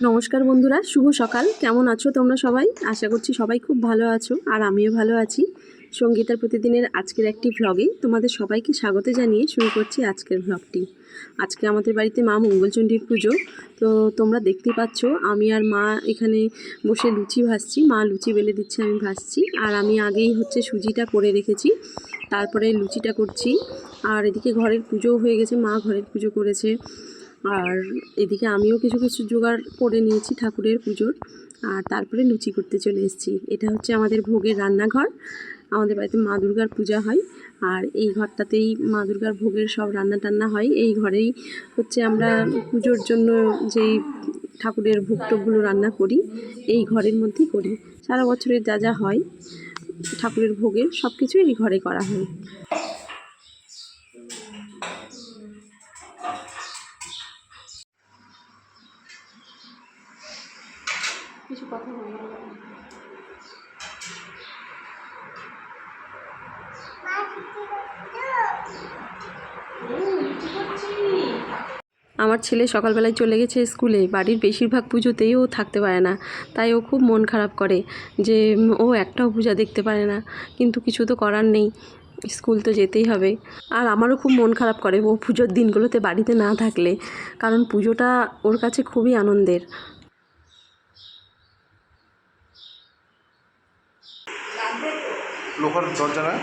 নমস্কার বন্ধুরা, শুভ সকাল। কেমন আছো তোমরা সবাই? আশা করছি সবাই খুব ভালো আছো, আর আমিও ভালো আছি। সঙ্গীতার প্রতিদিনের আজকের একটি ভ্লগে তোমাদের সবাইকে স্বাগত জানিয়ে শুরু করছি আজকের ভ্লগটি আজকে আমাদের বাড়িতে মা মঙ্গলচণ্ডীর পুজো। তো তোমরা দেখতে পাচ্ছ, আমি আর মা এখানে বসে লুচি ভাসছি মা লুচি বেলে দিচ্ছে, আমি ভাসছি আর আমি আগেই হচ্ছে সুজিটা করে রেখেছি। তারপরে লুচিটা করছি। আর এদিকে ঘরের পুজোও হয়ে গেছে, মা ঘরের পুজো করেছে। আর এদিকে আমিও কিছু কিছু জোগাড় করে নিয়েছি ঠাকুরের পুজোর। আর তারপরে লুচি করতে চলে এসেছি। এটা হচ্ছে আমাদের ভোগের রান্নাঘর। আমাদের বাড়িতে মা দুর্গার পূজা হয়। আর এই ঘরটাতেই মা দুর্গার ভোগের সব রান্না টান্না হয়। এই ঘরেই হচ্ছে আমরা পুজোর জন্য যেই ঠাকুরের ভোগ টোগগুলো রান্না করি, এই ঘরের মধ্যেই করি। সারা বছরের যা যা হয় ঠাকুরের ভোগের সব কিছু এই ঘরে করা হয়। কিছু কথা বলব। আমার ছেলে সকালবেলায় চলে গেছে স্কুলে। বাড়ির বেশিরভাগ পুজোতেই ও থাকতে পারে না। তাই ও খুব মন খারাপ করে যে ও একটাও পূজা দেখতে পারে না। কিন্তু কিছু তো করার নেই। স্কুল তো যেতেই হবে। আর আমারও খুব মন খারাপ করে ও পুজোর দিনগুলোতে বাড়িতে না থাকলে। কারণ পুজোটা ওর কাছে খুবই আনন্দের। লোহার দরজা না?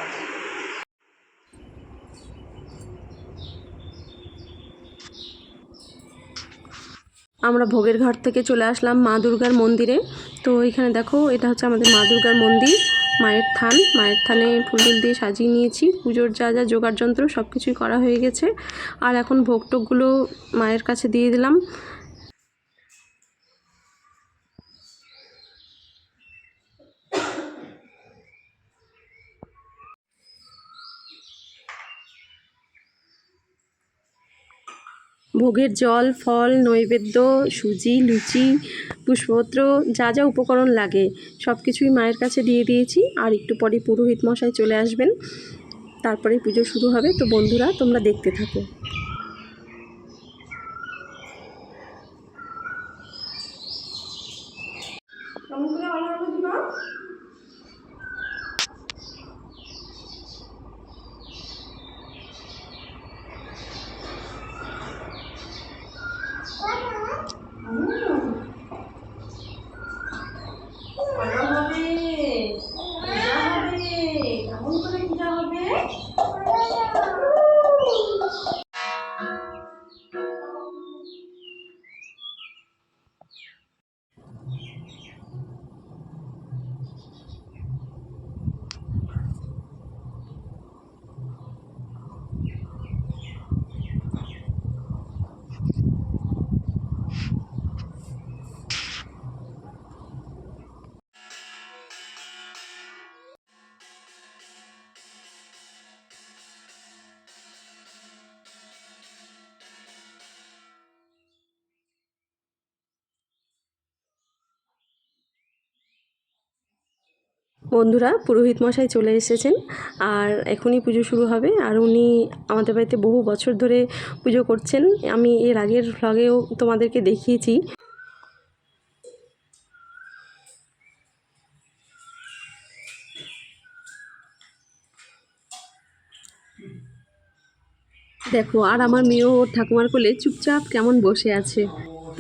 আমরা ভোগের ঘাট থেকে চলে আসলাম মা দুর্গার মন্দিরে। তো এখানে দেখো, এটা হচ্ছে আমাদের মা দুর্গার মন্দির। মায়ের থান, মায়ের থানে ফুল দিয়ে সাজিয়ে নিয়েছি। পুজোর যা যা জোগাড় যন্ত্র সব কিছুই করা হয়ে গেছে। আর এখন ভোগ টোগগুলো মায়ের কাছে দিয়ে দিলাম। ভোগের জল, ফল, নৈবেদ্য, সুজি, লুচি, পুষ্পপত্র, যা যা উপকরণ লাগে সব কিছুই মায়ের কাছে দিয়ে দিয়েছি। আর একটু পরে পুরোহিত মশাই চলে আসবেন। তারপরে পুজো শুরু হবে। তো বন্ধুরা, তোমরা দেখতে থাকো। বন্ধুরা পুরোহিত মশাই চলে এসেছেন আর এখনই পুজো শুরু হবে আর উনি আমাদের বাড়িতে বহু বছর ধরে পুজো করছেন। আমি এর আগের ভ্লগেও তোমাদেরকে দেখিয়েছি। দেখো, আর আমার মেয়েও ওর ঠাকুমার কোলে চুপচাপ কেমন বসে আছে।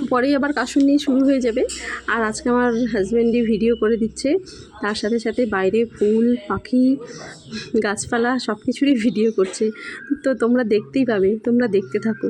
পরেই আবার কাশুন নিয়ে শুরু হয়ে যাবে। আর আজকে আমার হাজব্যান্ডই ভিডিও করে দিচ্ছে। তার সাথে সাথে বাইরে ফুল, পাখি, গাছপালা সব কিছুরই ভিডিও করছে। তো তোমরা দেখতেই পাবে, তোমরা দেখতে থাকো।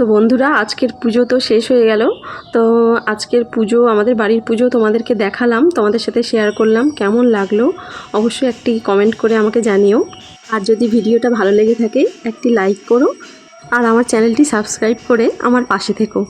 তো বন্ধুরা, আজকের পুজো তো শেষ হয়ে গেল। তো আজকের পুজো, আমাদের বাড়ির পুজো তোমাদেরকে দেখালাম, তোমাদের সাথে শেয়ার করলাম। কেমন লাগল অবশ্যই একটি কমেন্ট করে আমাকে জানিও। আর যদি ভিডিওটা ভালো লেগে থাকে, একটি লাইক করো। আর আমার চ্যানেলটি সাবস্ক্রাইব করে আমার পাশে থেকো।